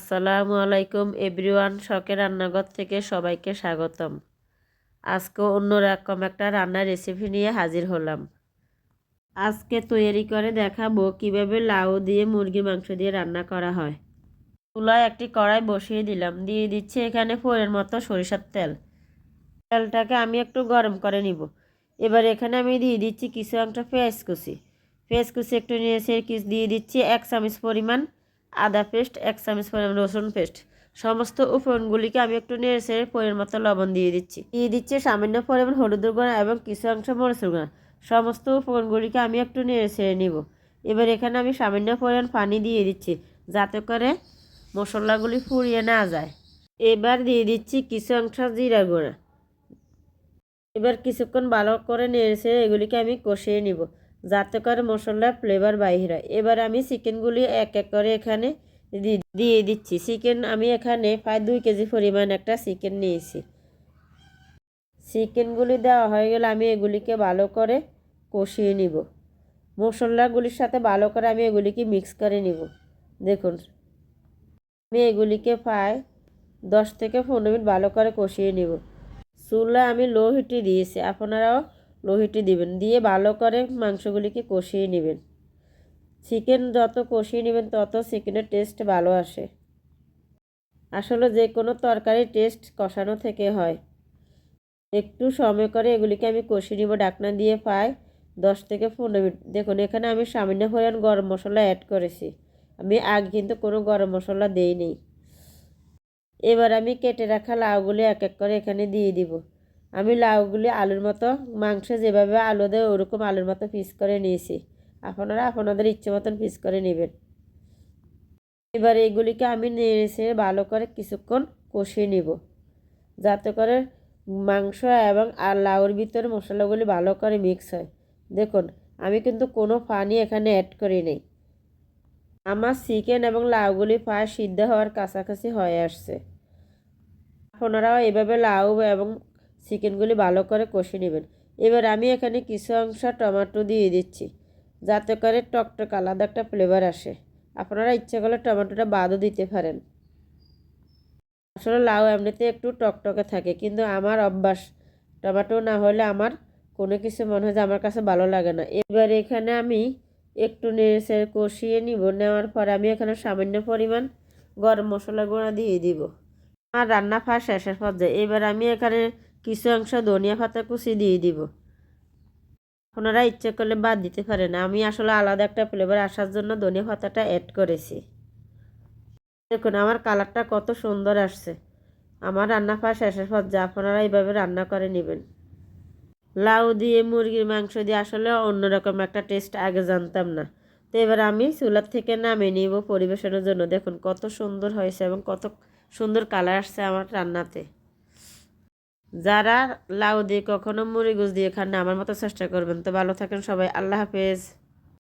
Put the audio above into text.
আসসালামু আলাইকুম এভরিওয়ান, শখের রান্নাঘর থেকে সবাইকে স্বাগতম। আজকে অন্যরকম একটা রান্নার রেসিপি নিয়ে হাজির হলাম। আজকে তৈরি করে দেখাবো কীভাবে লাউ দিয়ে মুরগির মাংস দিয়ে রান্না করা হয়। চুলায় একটি কড়াই বসিয়ে দিলাম, দিয়ে দিচ্ছি এখানে ফোড়ের মতো সরিষার তেল। তেলটাকে আমি একটু গরম করে নিব। এবার এখানে আমি দিয়ে দিচ্ছি কিছু একটা পেঁয়াজ কুচি। পেঁয়াজ কুচি একটু নিয়েছি কিস দিয়ে দিচ্ছি এক চামচ পরিমাণ আদা পেস্ট, এক চামচ পরিমাণ রসুন পেস্ট। সমস্ত উপকরণগুলিকে আমি একটু নেড়ে পরিমাণ মতো লবণ দিয়ে দিচ্ছি। দিয়ে দিচ্ছি সামান্য পরিমাণ হলুদের গুঁড়া এবং কিছু অংশ মরিচের গুঁড়া। সমস্ত উপকরণগুলিকে আমি একটু নেড়ে ছেড়ে নিব। এবার এখানে আমি সামান্য পরিমাণ পানি দিয়ে দিচ্ছি, যাতে করে মশলাগুলি ফুরিয়ে না যায়। এবার দিয়ে দিচ্ছি কিছু অংশ জিরা গুঁড়া। এবার কিছুক্ষণ ভালো করে নেড়েছে এগুলিকে আমি কষিয়ে নিব। যাতে করে মশলার ফ্লেভার বাইর হয় এবার আমি চিকেনগুলি এক এক করে এখানে দিয়ে দিচ্ছি। চিকেন আমি এখানে প্রায় দুই কেজি পরিমাণ একটা চিকেন নিয়েছি। চিকেনগুলি দেওয়া হয়ে গেলে আমি এগুলিকে ভালো করে কষিয়ে নিব। মশলাগুলির সাথে ভালো করে আমি এগুলিকে মিক্স করে নিব। দেখুন, আমি এগুলিকে প্রায় দশ থেকে পনেরো মিনিট ভালো করে কষিয়ে নিব। চুলা আমি লো হিটে দিয়েছি। আপনারাও লো হিটে দিবেন। দিয়ে ভালো করে মাংসগুলিকে কষিয়ে নেবেন। চিকেন যত কষিয়ে নেবেন, তত চিকেনের টেস্ট ভালো আসে। আসলে যে কোনো তরকারির টেস্ট কষানো থেকে হয়। একটু সময় করে এগুলিকে আমি কষিয়ে নিব ডাকনা দিয়ে পাই দশ থেকে পনেরো মিনিট। দেখুন, এখানে আমি সামান্য পরিমাণ গরম মশলা অ্যাড করেছি। আমি আগে কিন্তু কোনো গরম মশলা দেইনি। এবার আমি কেটে রাখা লাউগুলি এক এক করে এখানে দিয়ে দিব। আমি লাউগুলি আলুর মতো, মাংস যেভাবে আলু দেয় ওরকম আলুর মতো পিস করে নিয়েছি। আপনারা আপনাদের ইচ্ছে মতন পিস করে নেবেন। এবার এগুলিকে আমি নেড়েছে ভালো করে কিছুক্ষণ কষিয়ে নিব। যাতে করে মাংস এবং আর লাউর ভিতরে মশলাগুলি ভালো করে মিক্স হয়। দেখুন, আমি কিন্তু কোনো পানি এখানে অ্যাড করি নেই। আমার চিকেন এবং লাউগুলি প্রায় সিদ্ধ হওয়ার কাছাকাছি হয়ে আসছে। আপনারাও এভাবে লাউ এবং চিকেনগুলি ভালো করে কষে নেবেন। এবার আমি এখানে কিছু অংশ টমেটো দিয়ে দিচ্ছি, যাতে করে টকটক আলাদা একটা ফ্লেভার আসে। আপনারা ইচ্ছে করলে টমেটোটা বাদও দিতে পারেন। আসলে লাউ এমনিতে একটু টকটকে থাকে, কিন্তু আমার অভ্যাস, টমেটো না হলে আমার কোনো কিছু মনে হয় যে আমার কাছে ভালো লাগে না। এবার এখানে আমি একটু নেড়ে কষিয়ে নিব, নেওয়ার পর আমি এখানে সামান্য পরিমাণ গরম মশলা গুঁড়া দিয়ে দিব। আর রান্না ফার শেষের পর্যায়ে। এবার আমি এখানে কিছু অংশ ধনিয়া পাতা কুচি দিয়ে দিব। আপনারা ইচ্ছে করলে বাদ দিতে পারেন আমি আসলে আলাদা একটা ফ্লেভার আসার জন্য ধনিয়া পাতাটা অ্যাড করেছি। দেখুন, আমার কালারটা কত সুন্দর আসছে। আমার রান্না পাওয়া শেষের পর যা আপনারা এইভাবে রান্না করে নেবেন। লাউ দিয়ে, মুরগির মাংস দিয়ে আসলে অন্যরকম একটা টেস্ট আগে জানতাম না। তো এবার আমি চুলার থেকে নামিয়ে নিব পরিবেশনের জন্য। দেখুন, কত সুন্দর হয়েছে এবং কত সুন্দর কালার আসছে আমার রান্নাতে। যারা লাউ দিয়ে কখনো মুড়ি গুজ দিয়ে খান না, আমার মতো চেষ্টা করবেন। তো ভালো থাকেন সবাই, আল্লাহ হাফেজ।